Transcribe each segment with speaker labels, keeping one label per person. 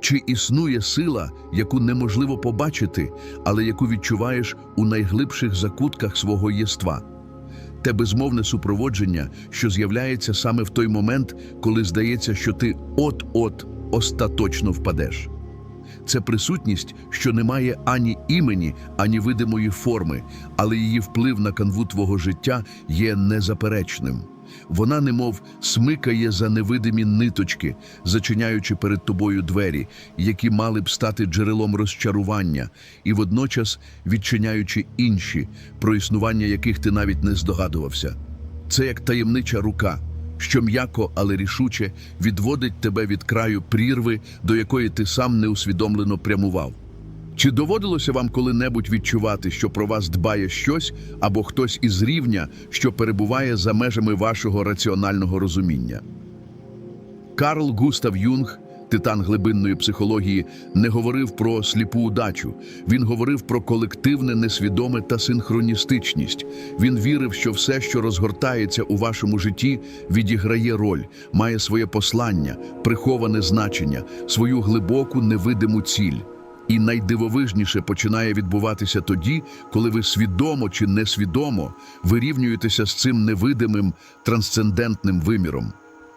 Speaker 1: Чи існує сила, яку неможливо побачити, але яку відчуваєш у найглибших закутках свого єства? Те безмовне супроводження, що з'являється саме в той момент, коли здається, що ти от-от остаточно впадеш. Це присутність, що не має ані імені, ані видимої форми, але її вплив на канву твого життя є незаперечним. Вона, немов смикає за невидимі ниточки, зачиняючи перед тобою двері, які мали б стати джерелом розчарування, і водночас відчиняючи інші, про існування яких ти навіть не здогадувався. Це як таємнича рука, що м'яко, але рішуче відводить тебе від краю прірви, до якої ти сам неусвідомлено прямував. Чи доводилося вам коли-небудь відчувати, що про вас дбає щось або хтось із рівня, що перебуває за межами вашого раціонального розуміння? Карл Густав Юнг, титан глибинної психології, не говорив про сліпу удачу. Він говорив про колективне, несвідоме та синхроністичність. Він вірив, що все, що розгортається у вашому житті, відіграє роль, має своє послання, приховане значення, свою глибоку невидиму ціль. І найдивовижніше починає відбуватися тоді, коли ви свідомо чи несвідомо вирівнюєтеся з цим невидимим трансцендентним виміром.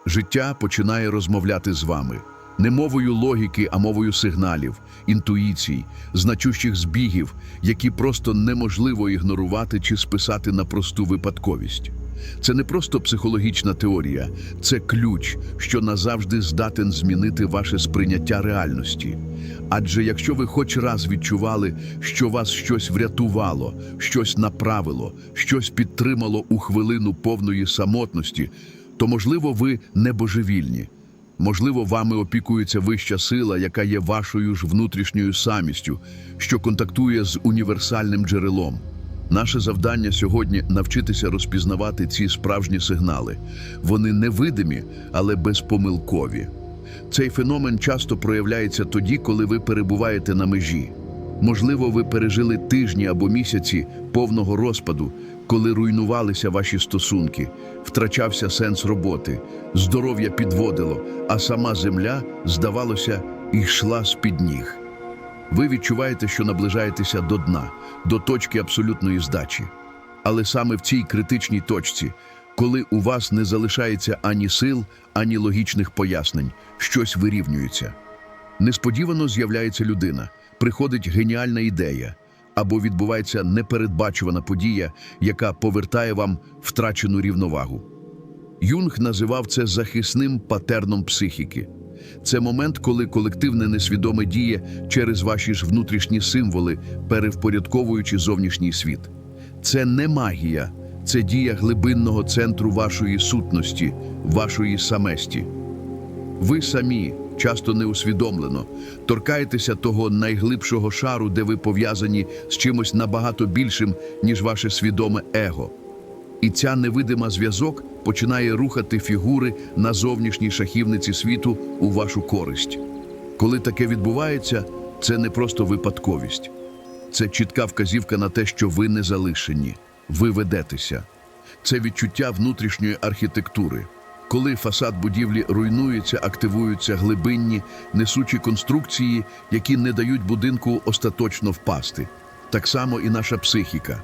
Speaker 1: Життя починає розмовляти з вами не мовою логіки, а мовою сигналів, інтуїцій, значущих збігів, які просто неможливо ігнорувати чи списати на просту випадковість. Це не просто психологічна теорія, це ключ, що назавжди здатен змінити ваше сприйняття реальності. Адже якщо ви хоч раз відчували, що вас щось врятувало, щось направило, щось підтримало у хвилину повної самотності, то, можливо, ви не божевільні. Можливо, вами опікується вища сила, яка є вашою ж внутрішньою самістю, що контактує з універсальним джерелом. Наше завдання сьогодні навчитися розпізнавати ці справжні сигнали. Вони невидимі, але безпомилкові. Цей феномен часто проявляється тоді, коли ви перебуваєте на межі. Можливо, ви пережили тижні або місяці повного розпаду, коли руйнувалися ваші стосунки, втрачався сенс роботи, здоров'я підводило, а сама земля, здавалося, йшла з-під ніг. Ви відчуваєте, що наближаєтеся до дна, до точки абсолютної здачі. Але саме в цій критичній точці, коли у вас не залишається ані сил, ані логічних пояснень, щось вирівнюється. Несподівано з'являється людина, приходить геніальна ідея, або відбувається непередбачувана подія, яка повертає вам втрачену рівновагу. Юнг називав це захисним патерном психіки. Це момент, коли колективне несвідоме діє через ваші ж внутрішні символи, перевпорядковуючи зовнішній світ. Це не магія, це дія глибинного центру вашої сутності, вашої саместі. Ви самі, часто неусвідомлено, торкаєтеся того найглибшого шару, де ви пов'язані з чимось набагато більшим, ніж ваше свідоме его. І ця невидима зв'язок починає рухати фігури на зовнішній шахівниці світу у вашу користь. Коли таке відбувається, це не просто випадковість, це чітка вказівка на те, що ви не залишені, ви ведетеся. Це відчуття внутрішньої архітектури. Коли фасад будівлі руйнується, активуються глибинні, несучі конструкції, які не дають будинку остаточно впасти. Так само і наша психіка.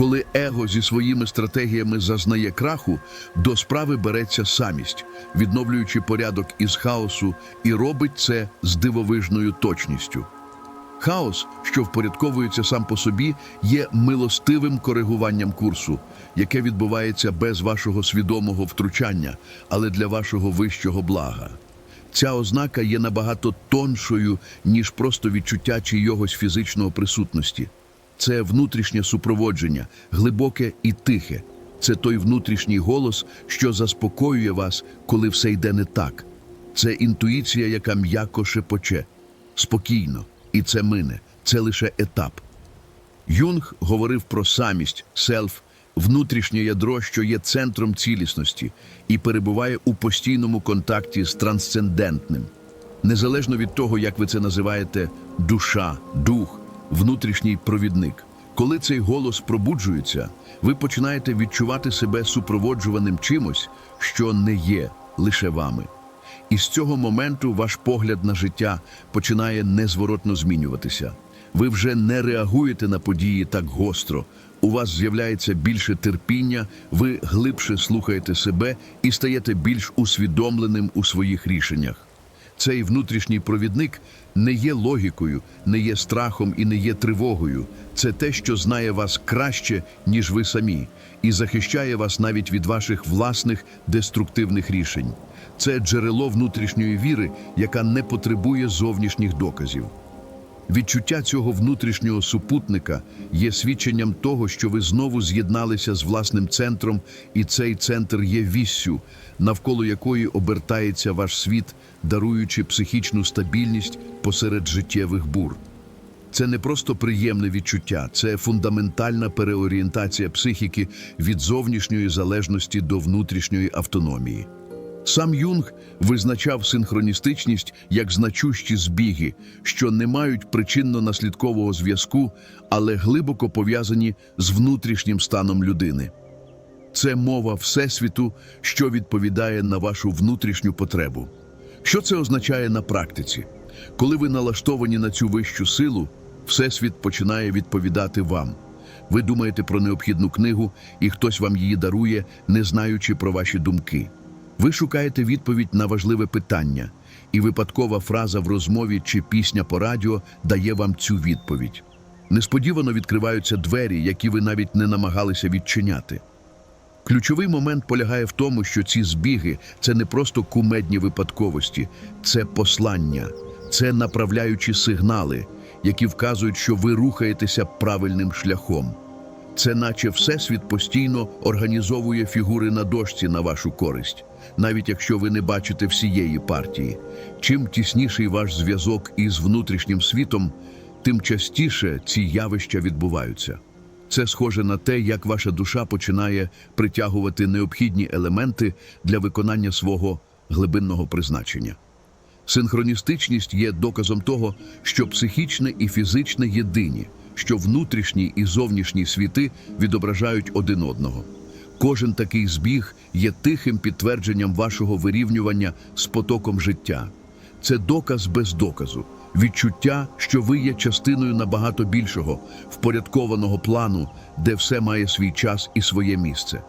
Speaker 1: Коли его зі своїми стратегіями зазнає краху, до справи береться самість, відновлюючи порядок із хаосу, і робить це з дивовижною точністю. Хаос, що впорядковується сам по собі, є милостивим коригуванням курсу, яке відбувається без вашого свідомого втручання, але для вашого вищого блага. Ця ознака є набагато тоншою, ніж просто відчуття чийогось фізичного присутності. Це внутрішнє супроводження, глибоке і тихе. Це той внутрішній голос, що заспокоює вас, коли все йде не так. Це інтуїція, яка м'яко шепоче. Спокійно, і це мине. Це лише етап. Юнг говорив про самість, селф, внутрішнє ядро, що є центром цілісності і перебуває у постійному контакті з трансцендентним. Незалежно від того, як ви це називаєте, душа, дух, внутрішній провідник. Коли цей голос пробуджується, ви починаєте відчувати себе супроводжуваним чимось, що не є лише вами. І з цього моменту ваш погляд на життя починає незворотно змінюватися. Ви вже не реагуєте на події так гостро. У вас з'являється більше терпіння, ви глибше слухаєте себе і стаєте більш усвідомленим у своїх рішеннях. Цей внутрішній провідник не є логікою, не є страхом і не є тривогою. Це те, що знає вас краще, ніж ви самі, і захищає вас навіть від ваших власних деструктивних рішень. Це джерело внутрішньої віри, яка не потребує зовнішніх доказів. Відчуття цього внутрішнього супутника є свідченням того, що ви знову з'єдналися з власним центром, і цей центр є віссю, навколо якої обертається ваш світ, даруючи психічну стабільність посеред життєвих бур. Це не просто приємне відчуття, це фундаментальна переорієнтація психіки від зовнішньої залежності до внутрішньої автономії. Сам Юнг визначав синхроністичність як значущі збіги, що не мають причинно-наслідкового зв'язку, але глибоко пов'язані з внутрішнім станом людини. Це мова Всесвіту, що відповідає на вашу внутрішню потребу. Що це означає на практиці? Коли ви налаштовані на цю вищу силу, Всесвіт починає відповідати вам. Ви думаєте про необхідну книгу, і хтось вам її дарує, не знаючи про ваші думки. Ви шукаєте відповідь на важливе питання, і випадкова фраза в розмові чи пісня по радіо дає вам цю відповідь. Несподівано відкриваються двері, які ви навіть не намагалися відчиняти. Ключовий момент полягає в тому, що ці збіги це не просто кумедні випадковості, це послання, це направляючі сигнали, які вказують, що ви рухаєтеся правильним шляхом. Це наче Всесвіт постійно організовує фігури на дошці на вашу користь, навіть якщо ви не бачите всієї партії. Чим тісніший ваш зв'язок із внутрішнім світом, тим частіше ці явища відбуваються. Це схоже на те, як ваша душа починає притягувати необхідні елементи для виконання свого глибинного призначення. Синхроністичність є доказом того, що психічне і фізичне єдині, що внутрішні і зовнішні світи відображають один одного. Кожен такий збіг є тихим підтвердженням вашого вирівнювання з потоком життя. Це доказ без доказу, відчуття, що ви є частиною набагато більшого, впорядкованого плану, де все має свій час і своє місце.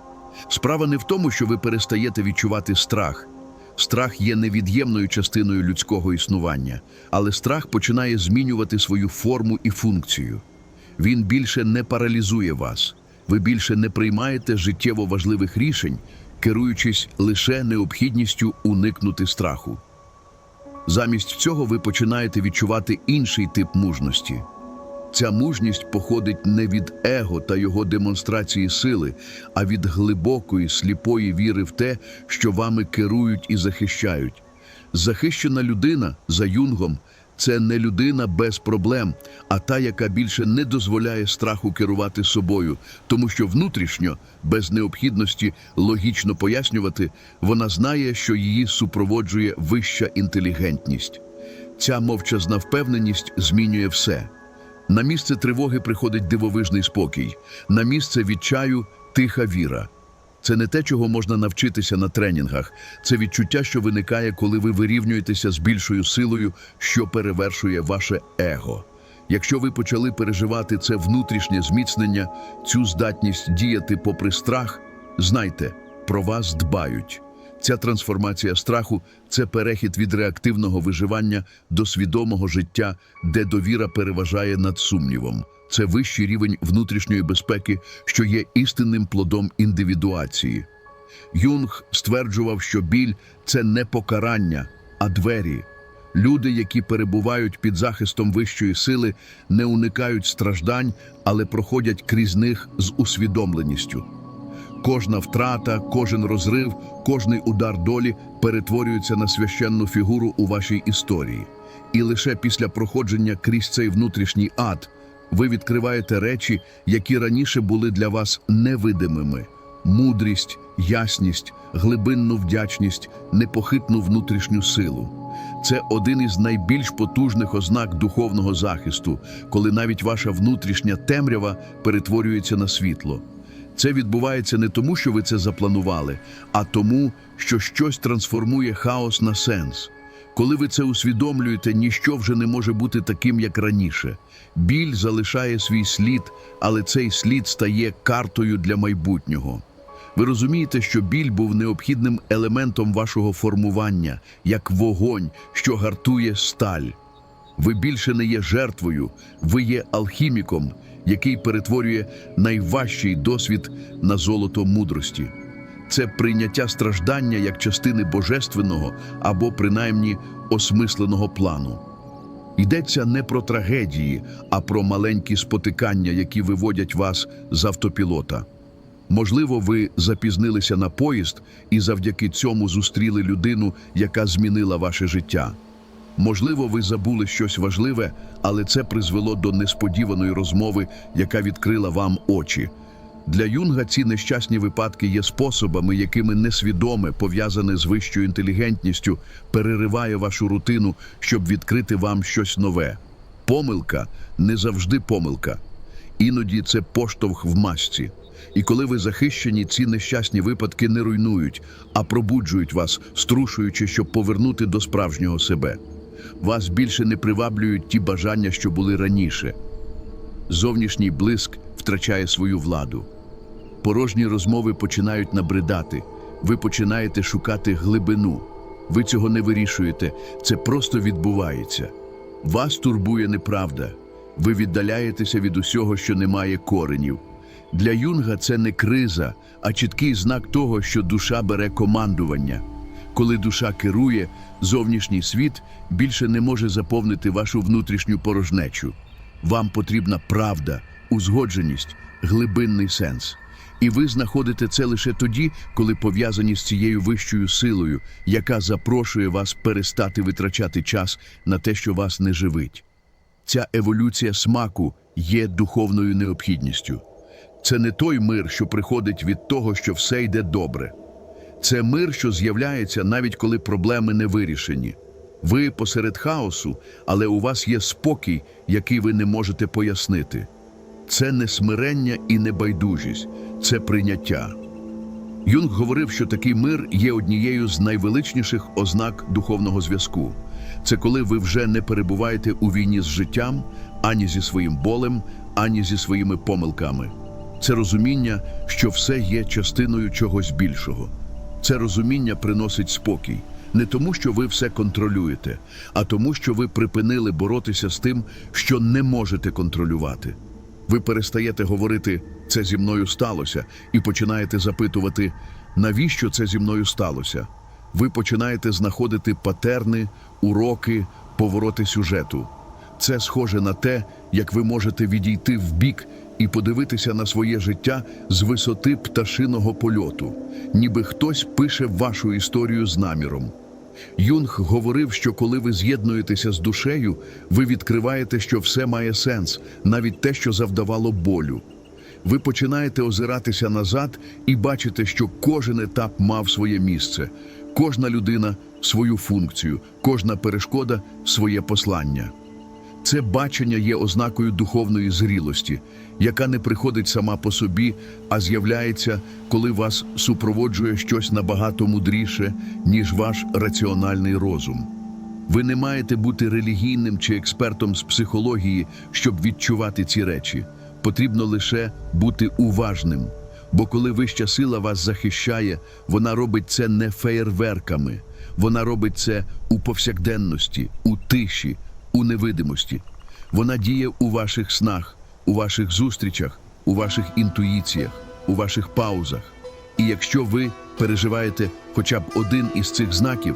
Speaker 1: Справа не в тому, що ви перестаєте відчувати страх. Страх є невід'ємною частиною людського існування, але страх починає змінювати свою форму і функцію. Він більше не паралізує вас, ви більше не приймаєте життєво важливих рішень, керуючись лише необхідністю уникнути страху. Замість цього ви починаєте відчувати інший тип мужності. Ця мужність походить не від его та його демонстрації сили, а від глибокої, сліпої віри в те, що вами керують і захищають. Захищена людина за юнгом це не людина без проблем, а та, яка більше не дозволяє страху керувати собою, тому що внутрішньо, без необхідності логічно пояснювати, вона знає, що її супроводжує вища інтелігентність. Ця мовчазна впевненість змінює все. На місце тривоги приходить дивовижний спокій, на місце відчаю тиха віра. Це не те, чого можна навчитися на тренінгах. Це відчуття, що виникає, коли ви вирівнюєтеся з більшою силою, що перевершує ваше его. Якщо ви почали переживати це внутрішнє зміцнення, цю здатність діяти попри страх, знайте, про вас дбають. Ця трансформація страху це перехід від реактивного виживання до свідомого життя, де довіра переважає над сумнівом. Це вищий рівень внутрішньої безпеки, що є істинним плодом індивідуації. Юнг стверджував, що біль це не покарання, а двері. Люди, які перебувають під захистом вищої сили, не уникають страждань, але проходять крізь них з усвідомленістю. Кожна втрата, кожен розрив, кожний удар долі перетворюється на священну фігуру у вашій історії. І лише після проходження крізь цей внутрішній ад ви відкриваєте речі, які раніше були для вас невидимими: мудрість, ясність, глибинну вдячність, непохитну внутрішню силу. Це один із найбільш потужних ознак духовного захисту, коли навіть ваша внутрішня темрява перетворюється на світло. Це відбувається не тому, що ви це запланували, а тому, що щось трансформує хаос на сенс. Коли ви це усвідомлюєте, ніщо вже не може бути таким, як раніше. Біль залишає свій слід, але цей слід стає картою для майбутнього. Ви розумієте, що біль був необхідним елементом вашого формування, як вогонь, що гартує сталь. Ви більше не є жертвою, ви є алхіміком, який перетворює найважчий досвід на золото мудрості. Це прийняття страждання як частини божественного або принаймні осмисленого плану. Йдеться не про трагедії, а про маленькі спотикання, які виводять вас з автопілота. Можливо, ви запізнилися на поїзд і завдяки цьому зустріли людину, яка змінила ваше життя. Можливо, ви забули щось важливе, але це призвело до несподіваної розмови, яка відкрила вам очі. Для Юнга ці нещасні випадки є способами, якими несвідоме, пов'язане з вищою інтелігентністю, перериває вашу рутину, щоб відкрити вам щось нове. Помилка не завжди помилка. Іноді це поштовх в масці. І коли ви захищені, ці нещасні випадки не руйнують, а пробуджують вас, струшуючи, щоб повернути до справжнього себе. Вас більше не приваблюють ті бажання, що були раніше. Зовнішній блиск втрачає свою владу. Порожні розмови починають набридати. Ви починаєте шукати глибину. Ви цього не вирішуєте, це просто відбувається. Вас турбує неправда. Ви віддаляєтеся від усього, що не має коренів. Для Юнга це не криза, а чіткий знак того, що душа бере командування. Коли душа керує, зовнішній світ більше не може заповнити вашу внутрішню порожнечу. Вам потрібна правда, узгодженість, глибинний сенс. І ви знаходите це лише тоді, коли пов'язані з цією вищою силою, яка запрошує вас перестати витрачати час на те, що вас не живить. Ця еволюція смаку є духовною необхідністю. Це не той мир, що приходить від того, що все йде добре. Це мир, що з'являється навіть коли проблеми не вирішені. Ви посеред хаосу, але у вас є спокій, який ви не можете пояснити. Це не смирення і не байдужість, це прийняття. Юнг говорив, що такий мир є однією з найвеличніших ознак духовного зв'язку. Це коли ви вже не перебуваєте у війні з життям, ані зі своїм болем, ані зі своїми помилками. Це розуміння, що все є частиною чогось більшого. Це розуміння приносить спокій. Не тому, що ви все контролюєте, а тому, що ви припинили боротися з тим, що не можете контролювати. Ви перестаєте говорити це зі мною сталося, і починаєте запитувати, навіщо це зі мною сталося. Ви починаєте знаходити патерни, уроки, повороти сюжету. Це схоже на те, як ви можете відійти вбік і подивитися на своє життя з висоти пташиного польоту, ніби хтось пише вашу історію з наміром. Юнг говорив, що коли ви з'єднуєтеся з душею, ви відкриваєте, що все має сенс, навіть те, що завдавало болю. Ви починаєте озиратися назад і бачите, що кожен етап мав своє місце, кожна людина свою функцію, кожна перешкода своє послання. Це бачення є ознакою духовної зрілості, яка не приходить сама по собі, а з'являється, коли вас супроводжує щось набагато мудріше, ніж ваш раціональний розум. Ви не маєте бути релігійним чи експертом з психології, щоб відчувати ці речі. Потрібно лише бути уважним. Бо коли вища сила вас захищає, вона робить це не феєрверками, вона робить це у повсякденності, у тиші, у невидимості. Вона діє у ваших снах, у ваших зустрічах, у ваших інтуїціях, у ваших паузах. І якщо ви переживаєте хоча б один із цих знаків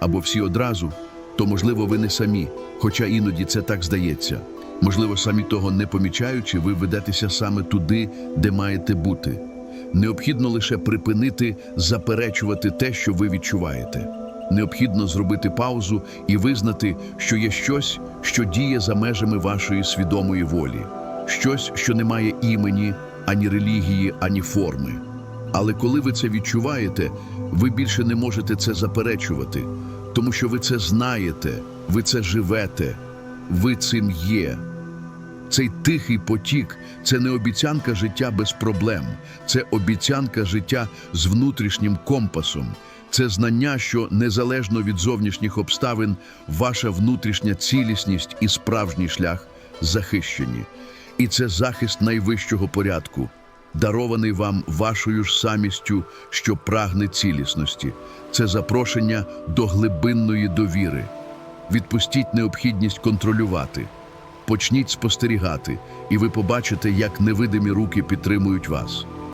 Speaker 1: або всі одразу, то можливо ви не самі, хоча іноді це так здається. Можливо, самі того не помічаючи, ви ведетеся саме туди, де маєте бути. Необхідно лише припинити заперечувати те, що ви відчуваєте. Необхідно зробити паузу і визнати, що є щось, що діє за межами вашої свідомої волі, щось, що не має імені, ані релігії, ані форми. Але коли ви це відчуваєте, ви більше не можете це заперечувати, тому що ви це знаєте, ви це живете, ви цим є. Цей тихий потік це не обіцянка життя без проблем, це обіцянка життя з внутрішнім компасом. Це знання, що незалежно від зовнішніх обставин, ваша внутрішня цілісність і справжній шлях захищені. І це захист найвищого порядку, дарований вам вашою ж самістю, що прагне цілісності. Це запрошення до глибинної довіри. Відпустіть необхідність контролювати. Почніть спостерігати, і ви побачите, як невидимі руки підтримують вас.